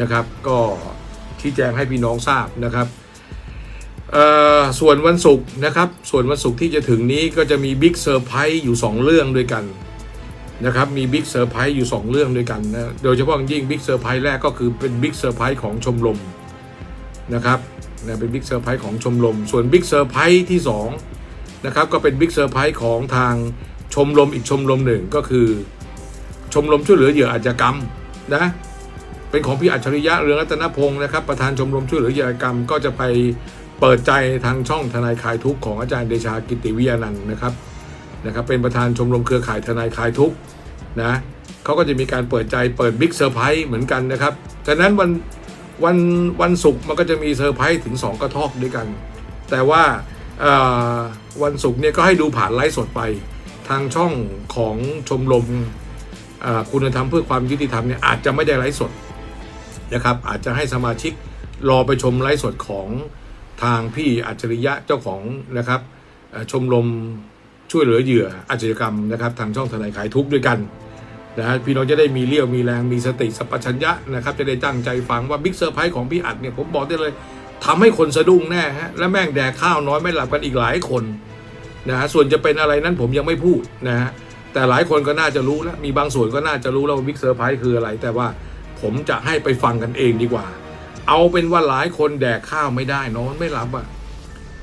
นะครับ ก็ชี้แจงให้พี่น้องทราบนะครับส่วนวันศุกร์นะครับ ส่วนวันศุกร์ที่จะถึงนี้ก็จะมีบิ๊กเซอร์ไพรส์อยู่ 2 เรื่องด้วยกันนะครับ มีบิ๊กเซอร์ไพรส์อยู่ 2 เรื่องด้วยกันนะ โดยเฉพาะยิ่งบิ๊กเซอร์ไพรส์แรกก็คือเป็นบิ๊กเซอร์ไพรส์ของชมรมนะครับนะเป็นบิ๊กเซอร์ไพรส์ของชมรม ส่วนบิ๊กเซอร์ไพรส์ที่2นะครับก็เป็นบิ๊กเซอร์ไพรส์ของทางชมรมอีกชมรมหนึ่งก็คือ ชมรมช่วยเหลือเหยื่ออาชญากรรมนะ เป็นของพี่อัจฉริยะเรืองรัตนพงศ์นะครับ ประธานชมรมช่วยเหลือเหยื่อกรรม ก็จะไปเปิดใจทางช่องทนายคลายทุกข์ของอาจารย์เดชากิติวิยานันท์นะครับนะครับ เป็นประธานชมรมเครือข่ายทนายคลายทุกข์นะเขาก็จะมีการเปิดใจเปิดบิ๊กเซอร์ไพรส์เหมือนกันนะครับฉะนั้นวันวันวันศุกร์มันก็จะมีเซอร์ไพรส์ถึง 2 กระทอกด้วยกัน แต่ว่าวันศุกร์เนี่ยก็ให้ดูผ่านไลฟ์สดไป ทางช่องของชมรมคุณธรรมเพื่อความยุติธรรมเนี่ยอาจจะไม่ได้ไลฟ์สด นะครับ อาจจะให้สมาชิกรอไปชมไลฟ์สดของทางพี่อัจฉริยะเจ้าของนะครับชมรมช่วยเหลือเหยื่ออาชญากรรมนะครับ ทางช่องทนายขายทุกข์ด้วยกันนะฮะพี่น้องจะได้มีเลี้ยวมีแรงมีสติสัพพัญญะนะครับ จะได้ตั้งใจฟังว่าบิ๊กเซอร์ไพรส์ของพี่อัดเนี่ยผมบอกได้เลยทำให้คนสะดุ้งแน่ฮะและแม่งแดกข้าวน้อยไม่หลับกันอีกหลายคนนะฮะส่วนจะเป็นอะไรนั้นผมยังไม่พูดนะฮะแต่หลายคนก็น่าจะรู้แล้วมีบางส่วนก็น่าจะรู้แล้วว่าบิ๊กเซอร์ไพรส์คืออะไร แต่ว่า ผมจะให้ไปฟังกันเองดีกว่า เอาเป็นว่าหลายคนแดกข้าวไม่ได้นอนไม่หลับอะ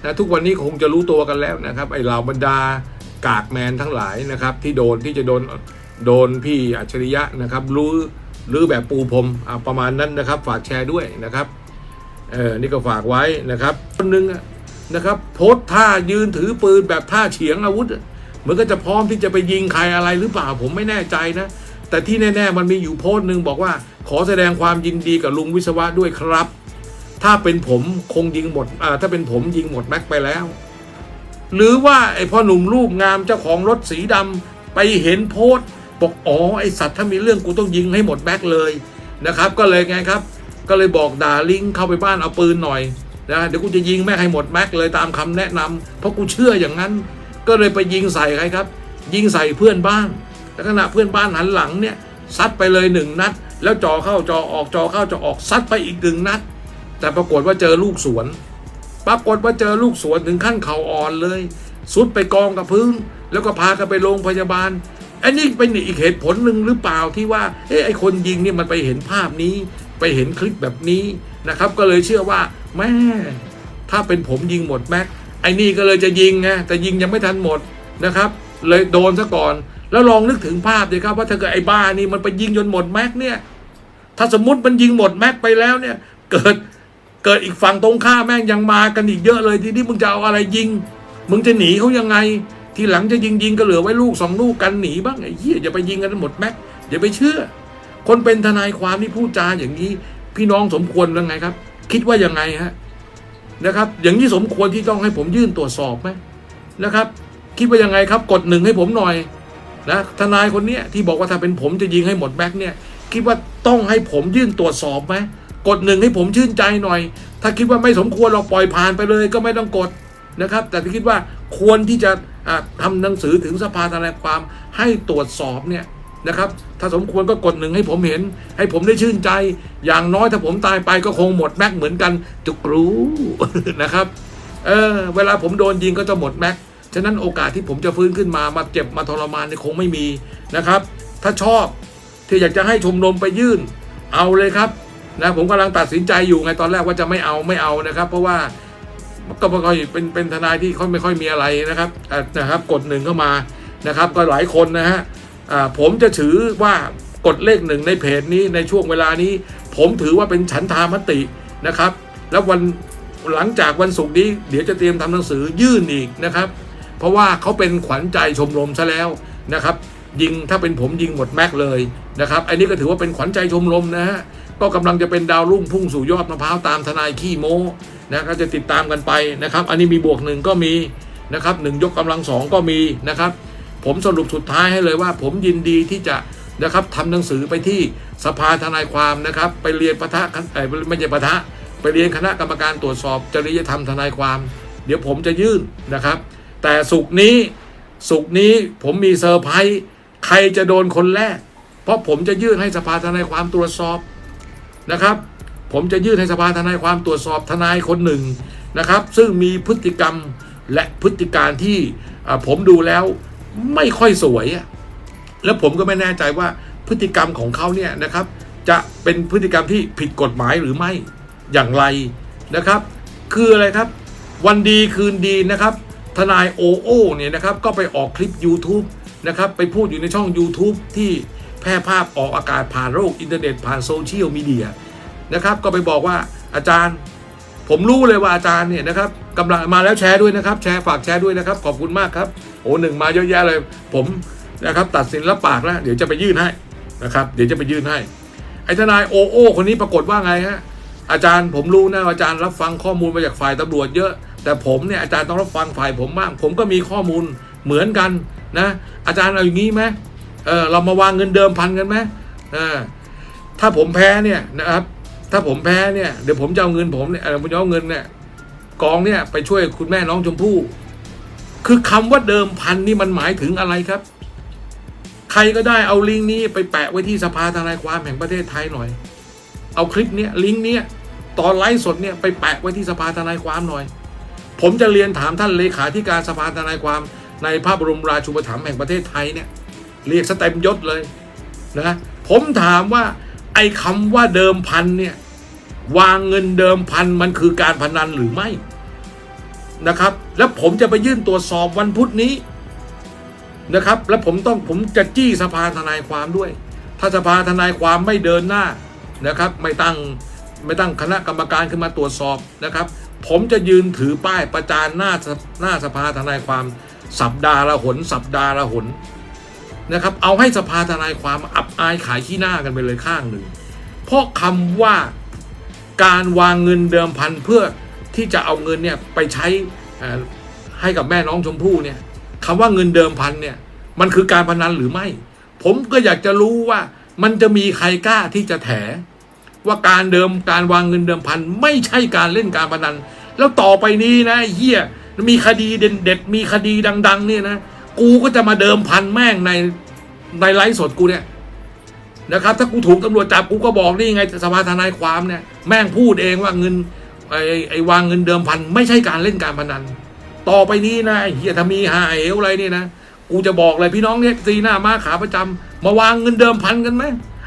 นะทุกวันนี้คงจะรู้ตัวกันแล้วนะครับ ไอ้เหล่าบรรดากากแมนทั้งหลายนะครับ ที่โดนที่จะโดนโดนพี่อัจฉริยะนะครับรู้หรือแบบปูพรมประมาณนั้นนะครับ ฝากแชร์ด้วยนะครับเออนี่ก็ฝากไว้นะครับคนหนึ่งนะครับ โพสท่ายืนถือปืนแบบท่าเฉียงอาวุธเหมือนก็จะพร้อมที่จะไปยิงใครอะไรหรือเปล่าผมไม่แน่ใจนะ แต่ที่แน่ๆมันมีอยู่โพสต์หนึ่งบอกว่า ขอแสดงความยินดีกับลุงวิศวะด้วยครับ ถ้าเป็นผมคงยิงหมดถ้าเป็นผมยิงหมดแม็กไปแล้ว หรือว่าไอ้พ่อหนุ่มรูปงามเจ้าของรถสีดำไปเห็นโพสต์บอกอ๋อไอสัตว์ถ้ามีเรื่องกูต้องยิงให้หมดแม็กเลยนะครับ ก็เลยไงครับ ก็เลยบอกด่าลิงเข้าไปบ้านเอาปืนหน่อยนะเดี๋ยวกูจะยิงแม่ให้หมดแม็กเลยตามคำแนะนำเพราะกูเชื่ออย่างนั้น ก็เลยไปยิงใส่ใครครับ ยิงใส่เพื่อนบ้าน แล้วขณะเพื่อนบ้านหันหลังเนี่ยซัดไปเลยหนึ่งนัด แล้วจอเข้าจอออกจอเข้าจอออกซัดไปอีกหนึ่งนัด แต่ปรากฏว่าเจอลูกสวน ปรากฏว่าเจอลูกสวนถึงขั้นเข่าอ่อนเลยสุดไปกองกับพื้น แล้วก็พากันไปโรงพยาบาลอันนี้เป็นอีกเหตุผลหนึ่งหรือเปล่าที่ว่าเอ้ไอคนยิงเนี่ยมันไปเห็นภาพนี้ ไปเห็นคลิปแบบนี้นะครับ ก็เลยเชื่อว่าแม่ถ้าเป็นผมยิงหมดแม็กไอ้นี่ก็เลยจะยิงไงแต่ยิงยังไม่ทันหมดนะครับ เลยโดนซะก่อน แล้วลองนึกถึงภาพดิครับว่าถ้าเกิดไอ้บ้านี่มันไปยิงจนหมดแม็กเนี่ยถ้าสมมติมันยิงหมดแม็กไปแล้วเนี่ย เกิดเกิดอีกฝั่งตรงข้ามแม่งยังมากันอีกเยอะเลยทีนี้มึงจะเอาอะไรยิง มึงจะหนีเขายังไง ทีหลังจะยิงยิงก็เหลือไว้ลูกสองลูกกันหนีบ้างไอ้เหี้ยอย่าไปยิงกันหมดแม็กอย่าไปเชื่อ คนเป็นทนายความที่พูดจาอย่างนี้ พี่น้องสมควรยังไงครับ คิดว่ายังไงฮะนะครับ อย่างนี้สมควรที่ต้องให้ผมยื่นตรวจสอบไหมนะครับ คิดว่ายังไงครับ กดหนึ่งให้ผมหน่อย นะทนายคนเนี้ยที่บอกว่าถ้าเป็นผมจะยิงให้หมดแม็กเนี่ยคิดว่าต้องให้ผมยื่นตรวจสอบไหมกดหนึ่งให้ผมชื่นใจหน่อย ถ้าคิดว่าไม่สมควรเราปล่อยผ่านไปเลยก็ไม่ต้องกดนะครับ แต่คิดว่าควรที่จะะทำหนังสือถึงสภาทนายความให้ตรวจสอบเนี่ยนะครับ ถ้าสมควรก็กดหนึ่งให้ผมเห็น ให้ผมได้ชื่นใจ อย่างน้อยถ้าผมตายไปก็คงหมดแม็กเหมือนกันจุกรู้นะครับ เออเวลาผมโดนยิงก็จะหมดแม็ก ฉะนั้นโอกาสที่ผมจะฟื้นขึ้นมามาเจ็บมาทรมานเนี่ยคงไม่มีนะครับ ถ้าชอบที่อยากจะให้ชมรมไปยื่น เอาเลยครับนะผมกำลังตัดสินใจอยู่ไงตอนแรกว่าจะไม่เอาไม่เอานะครับ เพราะว่าก็ไม่ค่อยเป็นเป็นทนายที่เขาไม่ค่อยมีอะไรนะครับนะครับ กดหนึ่งเข้ามานะครับ ก็หลายคนนะฮะผมจะถือว่ากดเลขหนึ่งในเพจนี้ในช่วงเวลานี้ ผมถือว่าเป็นฉันทามตินะครับ แล้ววันหลังจากวันศุกร์นี้เดี๋ยวจะเตรียมทำหนังสือยื่นอีกนะครับ เพราะว่าเขาเป็นขวัญใจชมรมซะแล้วนะครับ ยิงถ้าเป็นผมยิงหมดแม็กเลยนะครับอันนี้ก็ถือว่าเป็นขวัญใจชมรมนะฮะก็กำลังจะเป็นดาวรุ่งพุ่งสู่ยอดมะพร้าวตามทนายขี้โม้นะก็จะติดตามกันไปนะครับ อันนี้มีบวกหนึ่งก็มีนะครับหนึ่งยกกำลังสองก็มีนะครับ ผมสรุปสุดท้ายให้เลยว่า ผมยินดีที่จะนะครับทำหนังสือไปที่สภาทนายความนะครับ ไปเรียนประทะเออไม่ใช่ประทะไปเรียนคณะกรรมการตรวจสอบจริยธรรมทนายความ เดี๋ยวผมจะยื่นนะครับ แต่สุกนี้สุกนี้ผมมีเซอร์ไพรส์ใครจะโดนคนแรก เพราะผมจะยื่นให้สภาทนายความตรวจสอบนะครับ ผมจะยื่นให้สภาทนายความตรวจสอบทนายคนหนึ่งนะครับ ซึ่งมีพฤติกรรมและพฤติการที่ผมดูแล้วไม่ค่อยสวย แล้วผมก็ไม่แน่ใจว่าพฤติกรรมของเขาเนี่ยนะครับ จะเป็นพฤติกรรมที่ผิดกฎหมายหรือไม่อย่างไรนะครับ คืออะไรครับ วันดีคืนดีนะครับ ทนายโอโอเนี่ยนะครับก็ไปออกคลิป YouTube นะครับไปพูดอยู่ในช่อง YouTube ที่แพร่ภาพออกอากาศผ่านโลกอินเทอร์เน็ตผ่านโซเชียลมีเดียนะครับก็ไปบอกว่าอาจารย์ ผมรู้เลยว่าอาจารย์เนี่ยนะครับกำลังมาแล้วแชร์ด้วยนะครับ แชร์ฝากแชร์ด้วยนะครับ ขอบคุณมากครับโอ้หนึ่งมาเยอะแยะเลย ผมนะครับตัดสินรับปากแล้วเดี๋ยวจะไปยื่นให้นะครับเดี๋ยวจะไปยื่นให้ไอ้ทนายโอโอคนนี้ปรากฏว่าไงฮะอาจารย์ผมรู้นะอาจารย์รับฟังข้อมูลมาจากฝ่ายตำรวจเยอะ แต่ผมเนี่ยอาจารย์ต้องรับฟังฝ่ายผมบ้างผมก็มีข้อมูลเหมือนกันนะอาจารย์เอาอย่างนี้ไหมเออเรามาวางเงินเดิมพันกันไหมเออถ้าผมแพ้เนี่ยนะครับ ถ้าผมแพ้เนี่ยเดี๋ยวผมจะเอาเงินผมเนี่ยเออผมจะเอาเงินเนี่ยกองเนี่ยไปช่วยคุณแม่น้องชมพู่คือคำว่าเดิมพันนี่มันหมายถึงอะไรครับ ใครก็ได้เอาลิงก์นี้ไปแปะไว้ที่สภาทนายความแห่งประเทศไทยหน่อย เอาคลิปเนี้ยลิงก์เนี้ยตอนไลฟ์สดเนี่ยไปแปะไว้ที่สภาทนายความหน่อย ผมจะเรียนถามท่านเลขาธิการสภาทนายความในพระบรมราชูปถัมภ์แห่งประเทศไทยเนี่ยเรียกสเต็มยศเลยนะผมถามว่าไอ้คำว่าเดิมพันเนี่ยวางเงินเดิมพันมันคือการพนันหรือไม่นะครับ แล้วผมจะไปยื่นตรวจสอบวันพุธนี้นะครับ แล้วผมต้องผมจะจี้สภาทนายความด้วย ถ้าสภาทนายความไม่เดินหน้านะครับ ไม่ตั้งไม่ตั้งคณะกรรมการขึ้นมาตรวจสอบนะครับ ผมจะยืนถือป้ายประจานหน้าหน้าสภาทนายความสัปดาห์ละหน สัปดาห์ละหนนะครับ เอาให้สภาทนายความอับอายขายขี้หน้ากันไปเลยข้างหนึ่ง เพราะคำว่าการวางเงินเดิมพันเพื่อที่จะเอาเงินเนี่ยไปใช้ให้กับแม่น้องชมพู่เนี่ยคำว่าเงินเดิมพันเนี่ยมันคือการพนันหรือไม่ ผมก็อยากจะรู้ว่ามันจะมีใครกล้าที่จะแถ ว่าการเดิมการวางเงินเดิมพันไม่ใช่การเล่นการพนัน แล้วต่อไปนี้นะเฮียมีคดีเด็ดมีคดีดัง ๆ เนี่ยนะกูก็จะมาเดิมพันแม่งในในไลฟ์สดกูเนี่ยนะครับ ถ้ากูถูกตำรวจจับกูก็บอกนี่ไงสภาทนายความเนี่ยแม่งพูดเองว่าเงินไอ้ไอ้วางเงินเดิมพัน ไม่ใช่การเล่นการพนัน ต่อไปนี้นะเฮียถ้ามีหาเหวอะไรเนี่ยนะกูจะบอกเลยพี่น้องเนี่ยซีหน้ามาขาประจำมาวางเงินเดิมพันกันไหม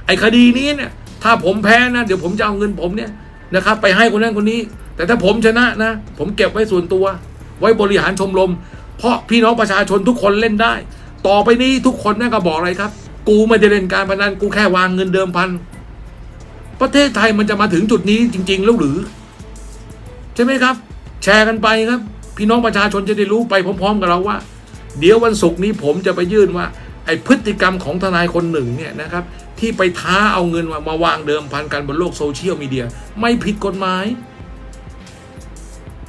ไอ้คดีนี้เนี่ย ถ้าผมแพ้นะ เดี๋ยวผมจะเอาเงินผมเนี่ยนะครับ ไปให้คนนั้นคนนี้ แต่ถ้าผมชนะนะ ผมเก็บไว้ส่วนตัว ไว้บริหารชมรมเพราะพี่น้องประชาชนทุกคนเล่นได้ ต่อไปนี้ทุกคนนั่ก็บอกอะไรครับ กูไม่ได้เล่นการพนันกูแค่วางเงินเดิมพันประเทศไทยมันจะมาถึงจุดนี้จริง ๆ แล้วหรือ ใช่ไหมครับ แชร์กันไปครับ พี่น้องประชาชนจะได้รู้ไปพร้อม ๆ กับเราว่า เดี๋ยววันศุกร์นี้ผมจะไปยื่นว่า ไอพฤติกรรมของทนายคนหนึ่งเนี่ยนะครับที่ไปท้าเอาเงินมามาวางเดิมพันกันบนโลกโซเชียลมีเดียไม่ผิดกฎหมาย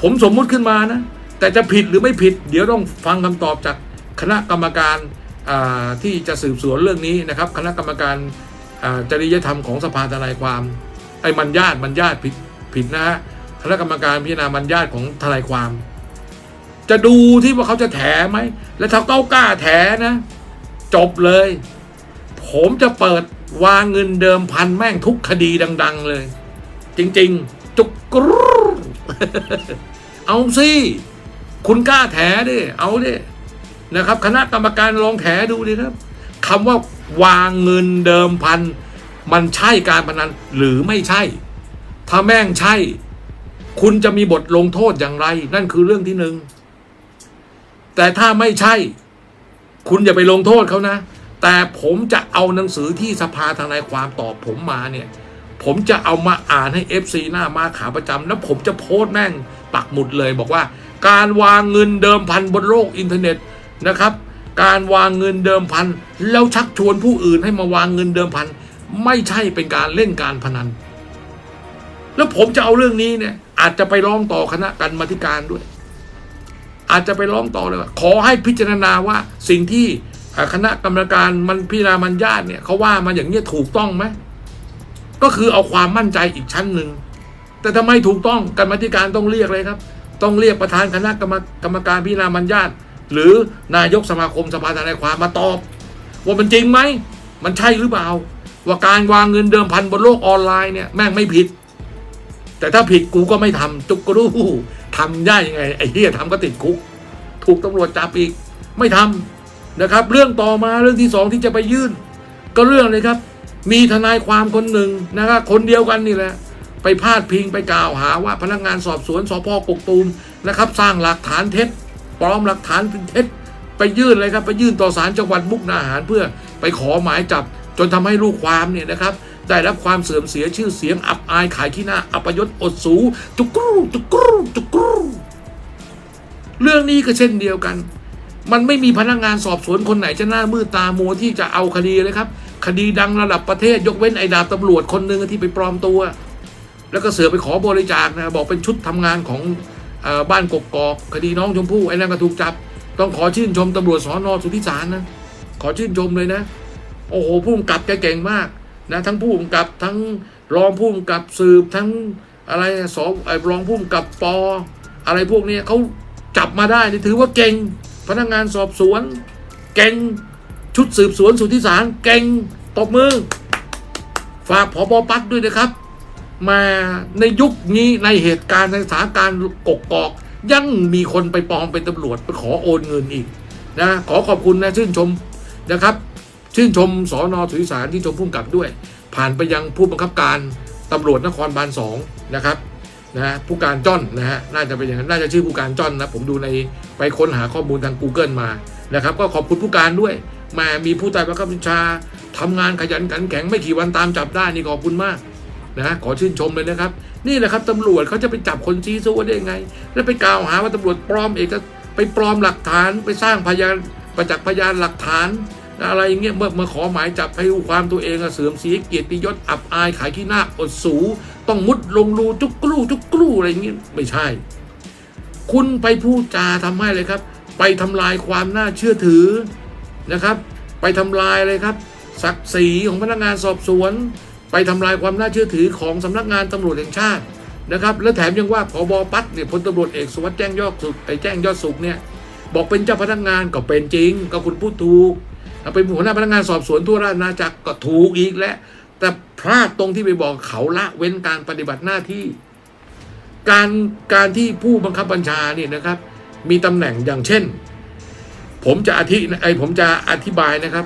ผมสมมุติขึ้นมานะ แต่จะผิดหรือไม่ผิด เดี๋ยวต้องฟังคำตอบจากคณะกรรมการาที่จะสืบสวนเรื่องนี้นะครับ คณะกรรมการาจริยธรรมของสภาทนายความไอ้มันญาติมันญาติผิดผิดนะฮะคณะกรรมการพิจารณามันญาติของทนายความ จะดูที่ว่าเขาจะแถไหมและถ้าเขากล้าแถนะ จบเลย ผมจะเปิดวางเงินเดิมพันแม่งทุกคดีดัง ๆ เลย จริง ๆ จุกกรูเอาสิคุณกล้าแถดิ เอาดิ นะครับ คณะกรรมการลองแถดูดิครับคำว่าวางเงินเดิมพัน มันใช่การพนันหรือไม่ใช่ ถ้าแม่งใช่ คุณจะมีบทลงโทษอย่างไร นั่นคือเรื่องที่หนึ่งแต่ถ้าไม่ใช่ คุณอย่าไปลงโทษเขานะ แต่ผมจะเอาหนังสือที่สภาทนายความตอบผมมาเนี่ย ผมจะเอามาอ่านให้ FC หน้ามาขาประจำแล้วผมจะโพสต์แม่งปักหมุดเลยบอกว่า การวางเงินเดิมพันบนโลกอินเทอร์เน็ตนะครับ การวางเงินเดิมพันแล้วชักชวนผู้อื่นให้มาวางเงินเดิมพันไม่ใช่เป็นการเล่นการพนัน แล้วผมจะเอาเรื่องนี้เนี่ยอาจจะไปร้องต่อคณะกรรมาธิการด้วย อาจจะไปร้องต่อเลยว่าขอให้พิจารณาว่าสิ่งที่คณะกรรมการมันพิจารณามันญาติเนี่ยเขาว่ามาอย่างนี้ถูกต้องไหมก็คือเอาความมั่นใจอีกชั้นหนึ่งแต่ทำไมถูกต้องกรรมาธิการต้องเรียกเลยครับ ต้องเรียกประธานคณะกรรมกรรมการพิจารณามัญญาตหรือนายกสมาคมสภาทนายความมาตอบ ว่ามันจริงไหมมันใช่หรือเปล่า ว่าการวางเงินเดิมพันบนโลกออนไลน์เนี่ยแม่งไม่ผิด แต่ถ้าผิดกูก็ไม่ทำจุกกรู้ทำได้ยังไง ไอ้เหี้ยทำก็ติดคุก ถูกตำรวจจับอีกไม่ทำนะครับ เรื่องต่อมาเรื่องที่สองที่จะไปยื่น ก็เรื่องเลยครับ มีทนายความคนหนึ่งนะครับคนเดียวกันนี่แหละไปพาดพิงไปกล่าวหาว่าพนักงานสอบสวนสพกกตูมนะครับ สร้างหลักฐานเท็จปลอมหลักฐานเป็นเท็จไปยื่นเลยครับไปยื่นต่อศาลจังหวัดมุกดาหารเพื่อไปขอหมายจับจนทำให้ลูกความเนี่ยนะครับ ได้รับความเสื่อมเสียชื่อเสียงอับอายขายขี้หน้าอัปยศอดสูจุกรูจุกรูจุกรูเรื่องนี้ก็เช่นเดียวกัน มันไม่มีพนักงานสอบสวนคนไหนจะหน้ามืดตาโมที่จะเอาคดีเลยครับ คดีดังระดับประเทศยกเว้นไอ้ดาบตำรวจคนหนึ่งที่ไปปลอมตัว แล้วก็เสือไปขอบริจาคนะบอกเป็นชุดทำงานของอบ้านกกอกคดีน้องชมพู่ไอ้นั่นก็ถูกจับ ต้องขอชื่นชมตำรวจสอนอสุทธิสารนะขอชื่นชมเลยนะ โอ้โหผู้กำกับแกเก่งมาก นะทั้งผู้กำกับทั้งรองผู้กำกับสืบทั้งอะไรสอบไอ้รองผู้กำกับปออะไรพวกนี้เขาจับมาได้นี่ถือว่าเก่ง พนักงานสอบสวน เก่งชุดสืบสวนสุทธิสารเก่งตบมือ ฝากผอบอปักด้วยนะครับ มาในยุคนี้ในเหตุการณ์ในสถานการณ์กกอกยังมีคนไปปลอมเป็นตำรวจไปขอโอนเงินอีกนะขอขอบคุณนะชื่นชมนะครับ ชื่นชมสอนอสุทธิสารที่ชมผู้กำกับด้วย ผ่านไปยังผู้บังคับการตำรวจนครบาลสองนะครับนะผู้การจ้อนนะฮะน่าจะเป็นอย่างนั้นน่าจะชื่อผู้การจ้อนนะผมดูในไปค้นหาข้อมูลทาง Google มานะครับ ก็ขอบคุณผู้การด้วยแมามีผู้ใต้บังคับบัญชาทำงานขยันขันแข็งไม่กี่วันตามจับได้นี่ขอบคุณมากนะขอชื่นชมเลยนะครับ นี่แหละครับตำรวจเขาจะไปจับคนชี้ซัวได้ยังไง แล้วไปกล่าวหาว่าตำรวจปลอมเอกไปปลอมหลักฐานไปสร้างพยานประจักษ์พยานหลักฐาน อะไรอย่างเงี้ยเมื่อมาขอหมายจับให้ความตัวเองเสื่อมเสียเกียรติยศอับอายขายขี้หน้าอดสู ต้องมุดลงรูจุกกรูจุกกรูอะไรอย่างเงี้ยไม่ใช่ คุณไปพูดจาทำให้เลยครับ ไปทำลายความน่าเชื่อถือนะครับ ไปทำลายเลยครับ ศักดิ์ศรีของพนักงานสอบสวน ไปทำลายความน่าเชื่อถือของสำนักงานตำรวจแห่งชาตินะครับ และแถมยังว่าพบปัดเนี่ยพลตำรวจเอกสุวัสดิ์แจ้งยอดสุขไอ้แจ้งยอดสุขเนี่ยบอกเป็นเจ้าพนักงานก็เป็นจริง ก็คุณพูดถูก เป็นหัวหน้าพนักงานสอบสวนทั่วราชอาณาจักรก็ถูกอีกและแต่พลาดตรงที่ไปบอกเขาละเว้นการปฏิบัติหน้าที่ การการที่ผู้บังคับบัญชาเนี่ยนะครับ มีตำแหน่งอย่างเช่น ผมจะอธิไอผมจะอธิบายนะครับ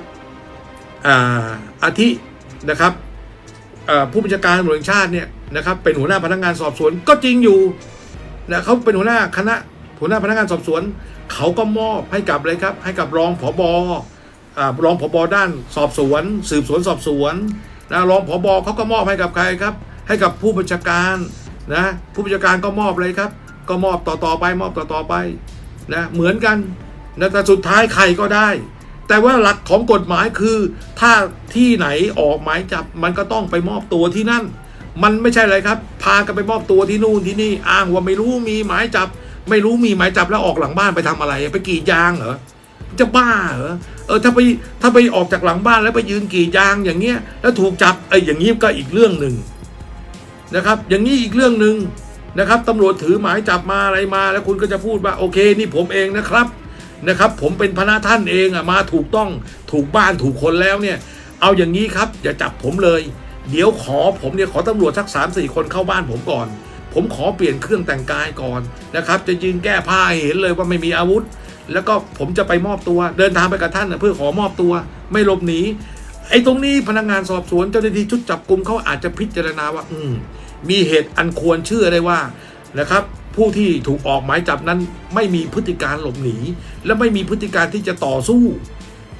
อ่าอาทินะครับผู้บัญชาการตำรวจชาติเนี่ยนะครับ เป็นหัวหน้าพนักงานสอบสวนก็จริงอยู่นะเขาเป็นหัวหน้าคณะหัวหน้าพนักงานสอบสวน เขาก็มอบให้กับเลยครับ ให้กับรองผบอ รองผบด้านสอบสวน สืบสวนสอบสวนนะรองผบเขาก็มอบให้กับใครครับ ให้กับผู้บัญชาการนะผู้บัญชาการก็มอบเลยครับ ก็มอบต่อต่อไปมอบต่อต่อไปนะเหมือนกันนะแต่สุดท้ายใครก็ได้ แต่ว่าหลักของกฎหมายคือ ถ้าที่ไหนออกหมายจับมันก็ต้องไปมอบตัวที่นั่น มันไม่ใช่อะไรครับ พากันไปมอบตัวที่นู่นที่นี่อ้างว่าไม่รู้มีหมายจับ ไม่รู้มีหมายจับแล้วออกหลังบ้านไปทำอะไร ไปกรีดยางเหรอจะบ้าเหรอ ออถ้าไปถ้าไปออกจากหลังบ้านแล้วไปยืนกรีดยางอย่างเงี้ยแล้วถูกจับไอ้อย่างนี้ก็อีกเรื่องหนึ่งนะครับ อย่างนี้อีกเรื่องหนึ่งนะครับตำรวจถือหมายจับมาอะไรมาแล้วคุณก็จะพูดว่าโอเคนี่ผมเองนะครับนะครับ ผมเป็นพระท่านเองอะมาถูกต้องถูกบ้านถูกคนแล้วเนี่ย เอาอย่างนี้ครับ อย่าจับผมเลย เดี๋ยวขอผมเนี่ยขอตำรวจสักสามสี่คนเข้าบ้านผมก่อน ผมขอเปลี่ยนเครื่องแต่งกายก่อนนะครับ จะยืนแก้ผ้าหเห็นเลยว่าไม่มีอาวุธ แล้วก็ผมจะไปมอบตัวเดินทางไปกับท่านเพื่อขอมอบตัวไม่หลบหนีไอ้ตรงนี้พนักงานสอบสวนเจ้าหน้าที่ชุดจับกลุ่มเขาอาจจะพิจารณาว่า อืมมีเหตุอันควรเชื่อได้ว่านะครับ ผู้ที่ถูกออกหมายจับนั้นไม่มีพฤติการหลบหนี และไม่มีพฤติการที่จะต่อสู้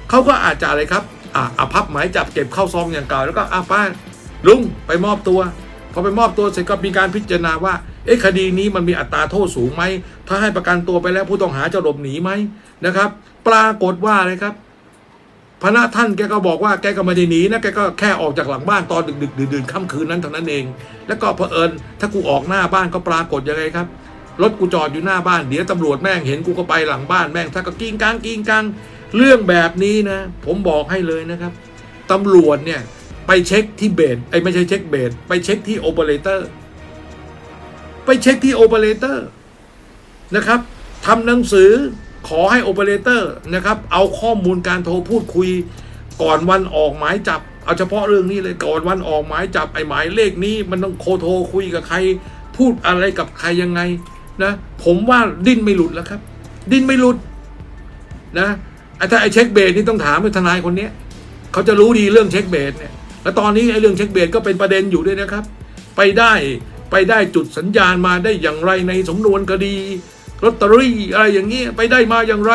เขาก็อาจจะอะไรครับอ่าอาพับหมายจับเก็บเข้าซองอย่างเก่าแล้วก็อาป้าลุงไปมอบตัว พอไปมอบตัวเสร็จก็มีการพิจารณาว่า เอ๊ะคดีนี้มันมีอัตราโทษสูงไหม ถ้าให้ประกันตัวไปแล้วผู้ต้องหาจะหลบหนีไหมนะครับ ปรากฏว่าอะไรครับพระท่านแกก็บอกว่าแกก็ไม่ได้หนีนะแกก็แค่ออกจากหลังบ้านตอนดึกๆดื่นๆค่ำคืนนั้นเท่านั้นเอง แล้วก็เผอิญถ้ากูออกหน้าบ้านก็ปรากฏยังไงครับรถกูจอดอยู่หน้าบ้านเดี๋ยวตำรวจแม่งเห็นกูก็ไปหลังบ้านแม่งถ้าก็กิ้งกางกิ้งกางเรื่องแบบนี้นะ ผมบอกให้เลยนะครับตำรวจเนี่ยไปเช็คที่เบสไอ้ไม่ใช่เช็คเบสไปเช็คที่โอเปอเรเตอร์ ไปเช็คที่โอเปอเรเตอร์นะครับทำหนังสือขอให้โอเปอเรเตอร์นะครับ เอาข้อมูลการโทรพูดคุย ก่อนวันออกหมายจับ เอาเฉพาะเรื่องนี้เลยก่อนวันออกหมายจับไอ้หมายเลขนี้ มันต้องโคโทรคุยกับใคร พูดอะไรกับใครยังไงนะ ผมว่าดิ้นไม่หลุดแล้วครับ ดิ้นไม่หลุดนะไอ้ถ้าไอ้เช็คเบสนี่ต้องถามไอ้ทนายคนเนี้ยเขาจะรู้ดีเรื่องเช็คเบสเนี่ยแล้วตอนนี้ไอ้เรื่องเช็คเบสก็เป็นประเด็นอยู่ด้วยนะครับ ไปได้ ไปได้จุดสัญญาณมาได้อย่างไรในสำนวนคดีลอตเตอรี่อะไรอย่างเงี้ไปได้มาอย่างไร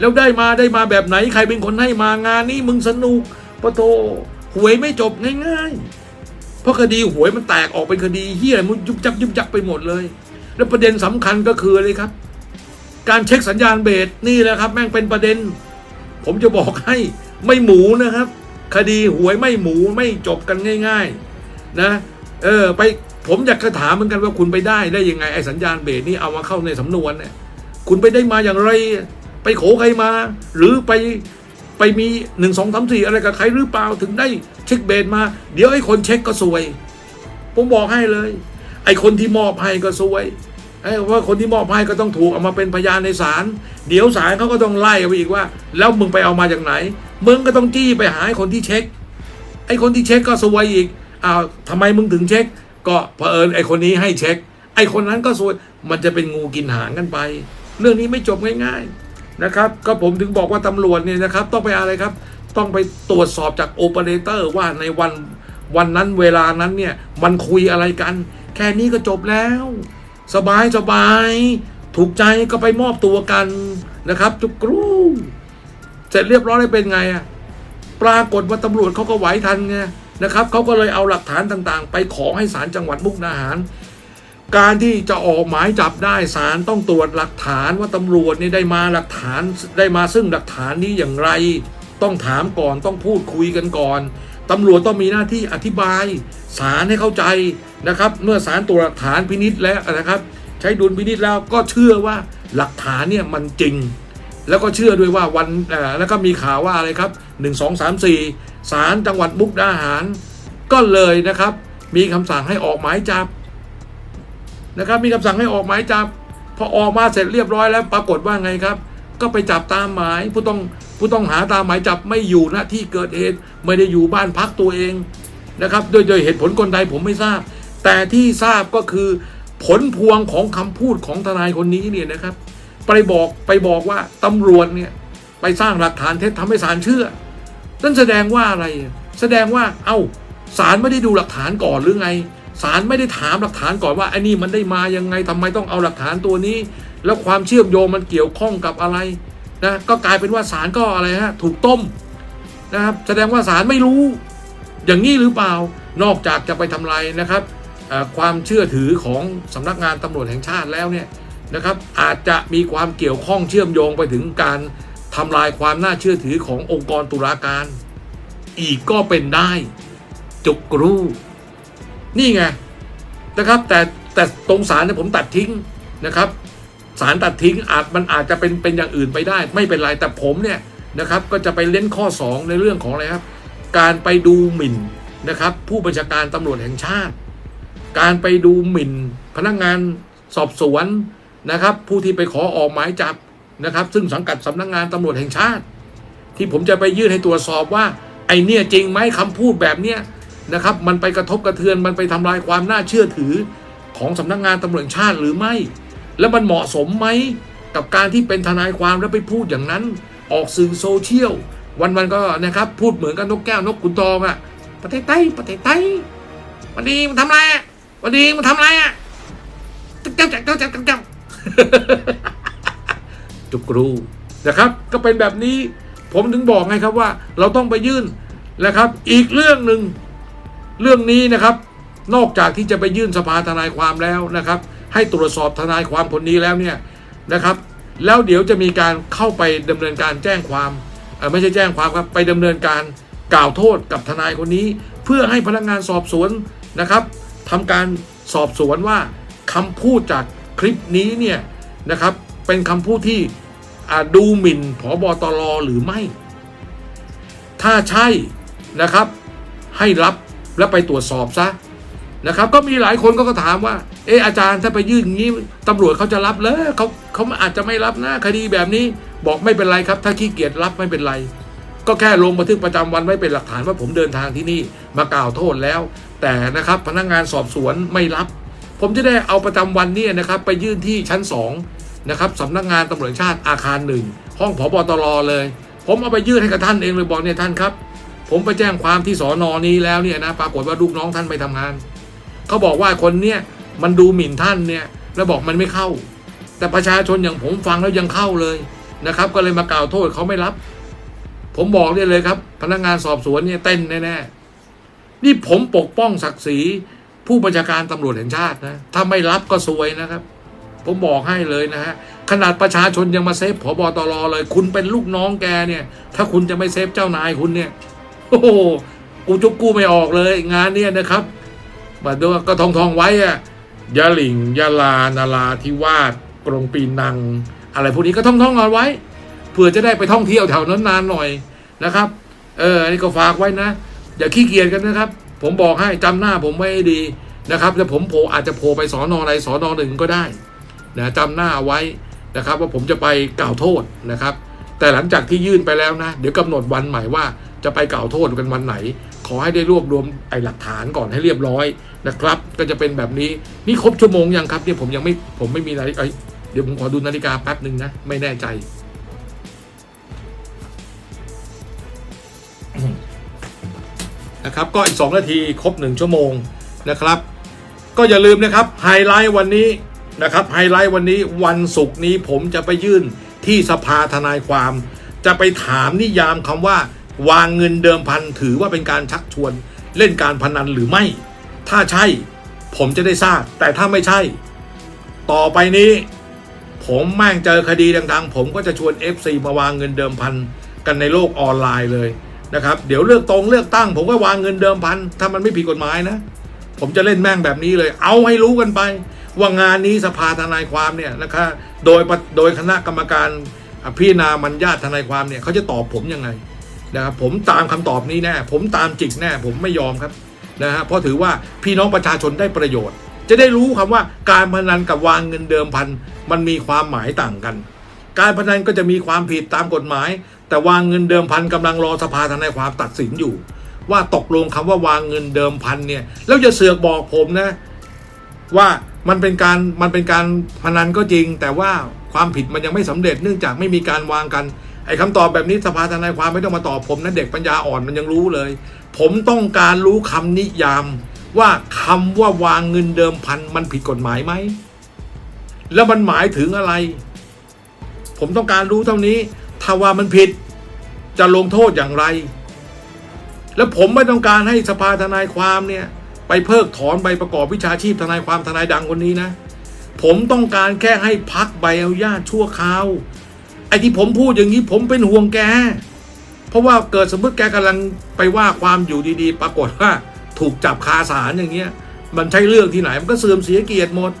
แล้วได้มาได้มาแบบไหนใครเป็นคนให้มางานนี้มึงสนุกปะโทหวยไม่จบง่ายๆ เพราะคดีหวยมันแตกออกเป็นคดีเฮียมันยุบจับยุบจับไปหมดเลย แล้วประเด็นสำคัญก็คืออะไรครับ การเช็คสัญญาณเบสนี่แหละครับ แม่งเป็นประเด็น ผมจะบอกให้ไม่หมูนะครับ คดีหวยไม่หมูไม่จบกันง่าย ๆ นะ เออไป ผมอยากจะถามเหมือนกันว่าคุณไปได้ได้ยังไงไอ้สัญญาณเบสนี่เอามาเข้าในสำนวนเนี่ยคุณไปได้มาอย่างไร ไปโขใครมา หรือไปไปมีหนึ่งสองสามสี่อะไรกับใครหรือเปล่าถึงได้เช็คเบสมา เดี๋ยวไอ้คนเช็คก็ซวย ผมบอกให้เลย ไอ้คนที่มอบให้ก็ซวยไอ้ว่าคนที่มอบให้ก็ต้องถูกเอามาเป็นพยานในศาลเดี๋ยวศาลเขาก็ต้องไล่ไปอีกว่า แล้วมึงไปเอามาจากไหนมึงก็ต้องจี้ไปหาไอ้คนที่เช็ค ไอ้คนที่เช็คก็ซวยอีกอ้าวทำไมมึงถึงเช็ค ก็เผอิญไอ้คนนี้ให้เช็ค ไอ้คนนั้นก็ซวยมันจะเป็นงูกินหางกันไป เรื่องนี้ไม่จบง่าย ๆนะครับ ก็ผมถึงบอกว่าตำรวจเนี่ยนะครับ ต้องไปอะไรครับ ต้องไปตรวจสอบจากโอเปอเรเตอร์ว่าในวันวันนั้นเวลานั้นเนี่ยมันคุยอะไรกัน แค่นี้ก็จบแล้ว สบายสบายถูกใจก็ไปมอบตัวกันนะครับ จุกรูเสร็จเรียบร้อยได้เป็นไงอะปรากฏว่าตำรวจเขาก็ไหวทันไง นะครับเขาก็เลยเอาหลักฐานต่างๆ ไปขอให้ศาลจังหวัดมุกดาหาร การที่จะออกหมายจับได้ศาลต้องตรวจหลักฐานว่าตำรวจนี่ได้มาหลักฐานได้มาซึ่งหลักฐานนี้อย่างไร ต้องถามก่อนต้องพูดคุยกันก่อนตำรวจต้องมีหน้าที่อธิบายศาลให้เข้าใจนะครับ เมื่อศาลตรวจหลักฐานพินิษแล้วนะครับ ใช้ดุลพินิษแล้วก็เชื่อว่าหลักฐานเนี่ยมันจริง แล้วก็เชื่อด้วยว่าวันแล้วก็มีข่าวว่าอะไรครับ 1 2 3 4 ศาลจังหวัดมุกดาหาร ก็เลยนะครับ มีคำสั่งให้ออกหมายจับนะครับ มีคำสั่งให้ออกหมายจับ พอออกมาเสร็จเรียบร้อยแล้วปรากฏว่าไงครับ ก็ไปจับตามหมายผู้ต้องผู้ต้องหาตามหมายจับไม่อยู่ณที่เกิดเหตุไม่ได้อยู่บ้านพักตัวเองนะครับโดยโดยเหตุผลคนใดผมไม่ทราบ แต่ที่ทราบก็คือผลพวงของคำพูดของทนายคนนี้เนี่ยนะครับ ไปบอกไปบอกว่าตำรวจเนี่ยไปสร้างหลักฐานเท็จทำให้ศาลเชื่อนั่นแสดงว่าอะไร แสดงว่าเอ้าศาลไม่ได้ดูหลักฐานก่อนหรือไงศาลไม่ได้ถามหลักฐานก่อนว่าไอ้นี่มันได้มายังไงทำไมต้องเอาหลักฐานตัวนี้ แล้วความเชื่อมโยงมันเกี่ยวข้องกับอะไรนะก็กลายเป็นว่าศาลก็อะไรฮะถูกต้มนะครับแสดงว่าศาลไม่รู้ อย่างนี้หรือเปล่านอกจากจะไปทำลายนะครับความเชื่อถือของสำนักงานตำรวจแห่งชาติแล้วเนี่ย นะครับอาจจะมีความเกี่ยวข้องเชื่อมโยงไปถึงการทำลายความน่าเชื่อถือขององค์กรตุลาการ อีกก็เป็นได้ จุกรูนี่ไงนะครับ แต่แต่ตรงสารเนี่ยผมตัดทิ้งนะครับ สารตัดทิ้งอาจมันอาจจะเป็นเป็นอย่างอื่นไปได้ ไม่เป็นไรแต่ผมเนี่ยนะครับ ก็จะไปเล่นข้อ 2 ในเรื่องของอะไรครับ การไปดูหมิ่นนะครับ ผู้บัญชาการตำรวจแห่งชาติ การไปดูหมิ่น พนักงานสอบสวน นะครับ ผู้ที่ไปขอออกหมายจับนะครับ ซึ่งสังกัดสำนักงานตำรวจแห่งชาติ ที่ผมจะไปยื่นให้ตรวจสอบว่า ไอเนี่ยจริงไหมคำพูดแบบเนี้ยนะครับ มันไปกระทบกระเทือนมันไปทำลายความน่าเชื่อถือของสำนักงานตำรวจชาติหรือไม่ แล้วมันเหมาะสมไหมกับการที่เป็นทนายความแล้วไปพูดอย่างนั้น ออกสื่อโซเชียลวันๆก็นะครับ พูดเหมือนกันนกแก้วนกขุนทองอะประเทศไทยประเทศไทยวันนี้มันทำอะไรอะวันนี้มันทำอะไรอะเจ้าเจ้าเจ้าเจ้าเจ้า จุกรูนะครับ ก็เป็นแบบนี้ ผมถึงบอกไงครับว่า เราต้องไปยื่นนะครับ อีกเรื่องหนึ่งเรื่องนี้นะครับ นอกจากที่จะไปยื่นสภาทนายความแล้วนะครับ ให้ตรวจสอบทนายความคนนี้แล้วเนี่ยนะครับ แล้วเดี๋ยวจะมีการเข้าไปดำเนินการแจ้งความไม่ใช่แจ้งความครับไปดำเนินการกล่าวโทษกับทนายคนนี้ เพื่อให้พนักงานสอบสวนนะครับทำการสอบสวนว่าคำพูดจาก ลิปนี้เนี่ยนะครับเป็นคำพูดที่ดูหมิ่นผบตรหรือไม่ ถ้าใช่นะครับให้รับแล้วไปตรวจสอบซะนะครับ ก็มีหลายคนก็ถามว่า เอออาจารย์ถ้าไปยื่นอย่างนี้ตำรวจเขาจะรับเลยเขาเขาอาจจะไม่รับนะคดีแบบนี้บอกไม่เป็นไรครับ ถ้าขี้เกียจรับไม่เป็นไร ก็แค่ลงบันทึกประจำวันไว้เป็นหลักฐานว่าผมเดินทางที่นี่มากล่าวโทษแล้ว แต่นะครับพนักงานสอบสวนไม่รับ ผมจะได้เอาประจำวันนี่นะครับไปยื่นที่ชั้นสองนะครับสำนักงานตำรวจชาติอาคารหนึ่งห้องผบตรเลย ผมเอาไปยื่นให้กับท่านเองเลยบอกเนี่ยท่านครับ ผมไปแจ้งความที่สอนอนี้แล้วเนี่ยนะปรากฏว่าลูกน้องท่านไม่ทำงานเขาบอกว่าคนเนี่ยมันดูหมิ่นท่านเนี่ยแล้วบอกมันไม่เข้า แต่ประชาชนอย่างผมฟังแล้วยังเข้าเลยนะครับ ก็เลยมากล่าวโทษเขาไม่รับ ผมบอกได้เลยครับ พนักงานสอบสวนเนี่ยเต้นแน่ๆนี่ผมปกป้องศักดิ์ศรี ผู้บัญชาการตำรวจแห่งชาตินะถ้าไม่รับก็ซวยนะครับ ผมบอกให้เลยนะฮะขนาดประชาชนยังมาเซฟผบตรเลย คุณเป็นลูกน้องแกเนี่ย ถ้าคุณจะไม่เซฟเจ้านายคุณเนี่ยโอ้โหกูจุกกู้ไม่ออกเลยงานเนี่ยนะครับมาดูก็ทองทองไว้อะยะหลิงยะลานาราธิวาสกรงปีนัง อะไรพวกนี้ก็ท่องท่องเอาไว้เผื่อจะได้ไปท่องเที่ยวแถวนั้นนานหน่อยนะครับ เอออันนี้ก็ฝากไว้นะ อย่าขี้เกียจกันนะครับ ผมบอกให้จำหน้าผมไว้ดีนะครับแล้วผมโผอาจจะโผไปสอนอใดสอนอหนึ่งก็ได้นะจำหน้าไว้นะครับว่าผมจะไปกล่าวโทษนะครับ แต่หลังจากที่ยื่นไปแล้วนะ เดี๋ยวกำหนดวันใหม่ว่าจะไปกล่าวโทษกันวันไหน ขอให้ได้รวบรวมไอ้หลักฐานก่อนให้เรียบร้อยนะครับ ก็จะเป็นแบบนี้นี่ครบชั่วโมงยังครับเนี่ยผมยังไม่ผมไม่มีนาฬิกาเดี๋ยวผมขอดูนาฬิกาแป๊บหนึ่งนะไม่แน่ใจ นะครับก็อีก 2 นาทีครบ 1 ชั่วโมงนะครับ ก็อย่าลืมนะครับไฮไลท์วันนี้นะครับไฮไลท์วันนี้วันศุกร์นี้ผมจะไปยื่นที่สภาทนายความ จะไปถามนิยามคำว่า วางเงินเดิมพันถือว่าเป็นการชักชวนเล่นการพนันหรือไม่ ถ้าใช่ผมจะได้ทราบ แต่ถ้าไม่ใช่ ต่อไปนี้ ผมแม่งเจอคดีดังๆ ผมก็จะชวน FC มาวางเงินเดิมพันกันในโลกออนไลน์เลย นะครับเดี๋ยวเลือกตรงเลือกตั้ง ผมก็วางเงินเดิมพันถ้ามันไม่ผิดกฎหมายนะ ผมจะเล่นแม่งแบบนี้เลย เอาให้รู้กันไป ว่างานนี้สภาทนายความเนี่ยนะครับโดยประโดยคณะกรรมการพิจารณามัญญาทนายความเนี่ยเขาจะตอบผมยังไงนะครับผมตามคำตอบนี้แน่ผมตามจิกแน่ผมไม่ยอมครับนะฮะเพราะถือว่าพี่น้องประชาชนได้ประโยชน์ จะได้รู้คำว่าการพนันกับวางเงินเดิมพันมันมีความหมายต่างกัน การพนันก็จะมีความผิดตามกฎหมาย แต่วางเงินเดิมพันกำลังรอสภาทนายความตัดสินอยู่ ว่าตกลงคำว่าวางเงินเดิมพันเนี่ยแล้วจะเสือกบอกผมนะ ว่ามันเป็นการมันเป็นการพนันก็จริง แต่ว่าความผิดมันยังไม่สำเร็จเนื่องจากไม่มีการวางกันไอ้คำตอบแบบนี้สภาทนายความไม่ต้องมาตอบผมนะเด็กปัญญาอ่อนมันยังรู้เลย ผมต้องการรู้คำนิยาม ว่าคำว่าวางเงินเดิมพันมันผิดกฎหมายไหม แล้วมันหมายถึงอะไร ผมต้องการรู้เท่านี้ ถ้าว่ามันผิดจะลงโทษอย่างไร แล้วผมไม่ต้องการให้สภาทนายความเนี่ย ไปเพิกถอนใบประกอบวิชาชีพทนายความทนายดังคนนี้นะ ผมต้องการแค่ให้พักใบอนุญาตชั่วคราว ไอ้ที่ผมพูดอย่างนี้ผมเป็นห่วงแก เพราะว่าเกิดสมมติแกกำลังไปว่าความอยู่ดีๆ ปรากฏว่าถูกจับคาศาลอย่างเงี้ย มันใช่เรื่องที่ไหนมันก็เสื่อมเสียเกียรติหมด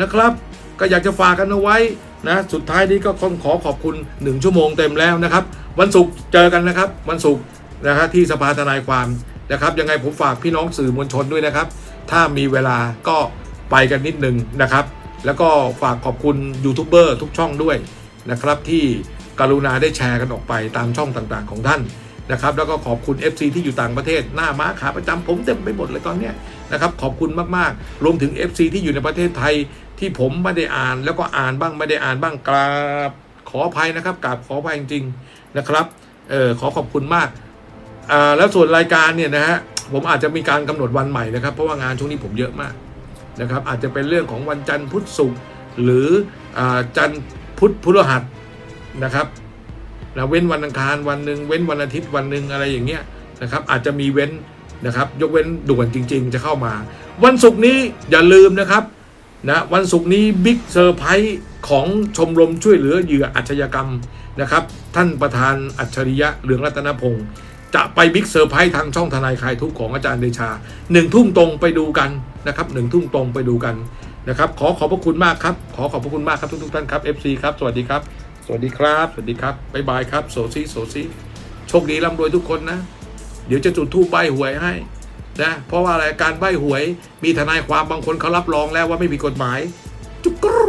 นะครับ ก็อยากจะฝากกันเอาไว้ นะสุดท้ายนี้ก็ขอขอขอบคุณหนึ่งชั่วโมงเต็มแล้วนะครับ วันศุกร์เจอกันนะครับ วันศุกร์นะครับที่สภาทนายความนะครับ ยังไงผมฝากพี่น้องสื่อมวลชนด้วยนะครับ ถ้ามีเวลาก็ไปกันนิดนึงนะครับ แล้วก็ฝากขอบคุณยูทูบเบอร์ทุกช่องด้วยนะครับ ที่กรุณาได้แชร์กันออกไปตามช่องต่างๆของท่านนะครับ แล้วก็ขอบคุณ FC ที่อยู่ต่างประเทศหน้าม้าขาประจำผมเต็มไปหมดเลยตอนเนี้ย นะครับขอบคุณมากๆ รวมถึง FC ที่อยู่ในประเทศไทยที่ผมไม่ได้อ่าน แล้วก็อ่านบ้างไม่ได้อ่านบ้างกราบขออภัยนะครับกราบขออภัยจริงๆนะครับเออขอขอบคุณมากอ่าแล้วส่วนรายการเนี่ยนะฮะผมอาจจะมีการกำหนดวันใหม่นะครับเพราะว่างานช่วงนี้ผมเยอะมากนะครับอาจจะเป็นเรื่องของวันจันทร์พุธศุกร์หรืออาจันทร์พุธพฤหัสนะครับนะเว้นวันอังคารวันหนึ่งเว้นวันอาทิตย์วันหนึ่งอะไรอย่างเงี้ยนะครับอาจจะมีเว้น นะครับ ยกเว้นด่วนจริง ๆ จะเข้ามา วันศุกร์นี้อย่าลืมนะครับนะวันศุกร์นี้บิ๊กเซอร์ไพรส์ของชมรมช่วยเหลือเหยื่ออาชญากรรมนะครับ ท่านประธานอัจฉริยะเหลืองรัตนพงศ์จะไปบิ๊กเซอร์ไพรส์ทางช่องทนายคลายทุกข์ของอาจารย์เดชาหนึ่งทุ่มตรงไปดูกันนะครับหนึ่งทุ่มตรงไปดูกันนะครับ ขอขอบพระคุณมากครับ ขอขอบพระคุณมากครับทุกทุกๆท่านครับ FC ครับ สวัสดีครับ สวัสดีครับ สวัสดีครับบ๊ายบายครับโสซีโสซีโชคดีร่ำรวยทุกคนนะ เดี๋ยวจะจุดทูบใบหวยให้นะเพราะว่าอะไรการใบหวย มีทนายความบางคนเขารับรองแล้วว่าไม่มีกฎหมาย จุกกรู